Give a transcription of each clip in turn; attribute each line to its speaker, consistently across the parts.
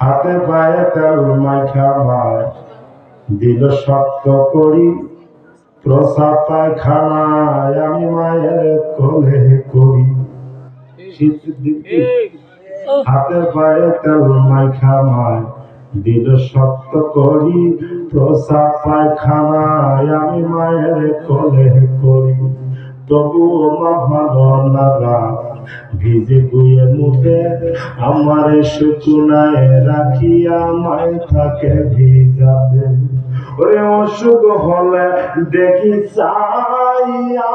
Speaker 1: হাতে পায়ে তেল মাইখা মায় দিল শক্ত করি প্রসাদ পায়খানায় আমি মায়ের কোলে করি। হাতে পায়ে তেল মাইখা মায় দিল শক্ত করি প্রসাদ পায়খানায় আমি মায়ের কোলে করি। তবুও মা ভালো না রাত। ভিজে গুয়ে মুখে আমার শুকুনায় রাখিয়া মাই থাকে ভিজাতে। ওরে অসুখ হলে দেখি চাইয়া।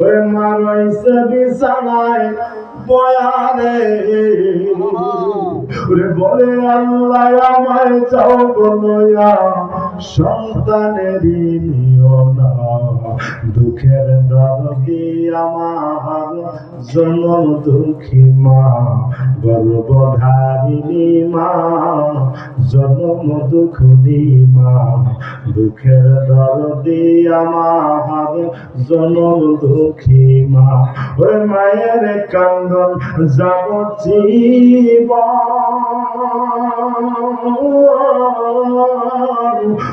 Speaker 1: ওরে মারাইছে বিছানায় বয়ারে ওরে বলে, আল্লাহ, আমায় চাও বলয়া সন্তানেরই নিও না দুঃখের দরদি আমার, জনম দুঃখী মা গর্বধারিণী মা, জনম দুঃখী মা। দুঃখের দরদি আমার, জনম দুঃখী মা। ওরে মায়ের কান্দন যাব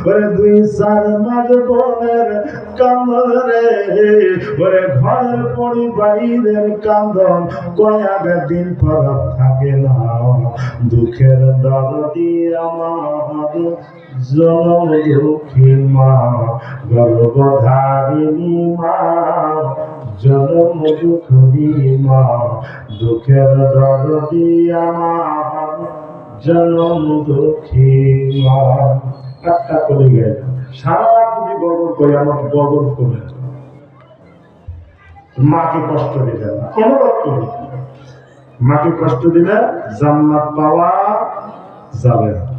Speaker 1: ওরে দুই সার মাঝ বোনের কান্দন রে ওরে ঘরের পরি বাইরের কান্দন, কয়াক দিন পর থাকে না। দুঃখের দরদি আমার জনম দুঃখী মা, গর্ভধারিণী মা, জনম দুঃখী মা। দুঃখের দরদি আমার জনম দুঃখী মা। একটা করে গেল। সারা যদি গগন করে আমার গগন করে মাকে কষ্ট দিলেন না অনুরোধ করি মাকে কষ্ট দিলে জান্নাত পাওয়া যাবে না।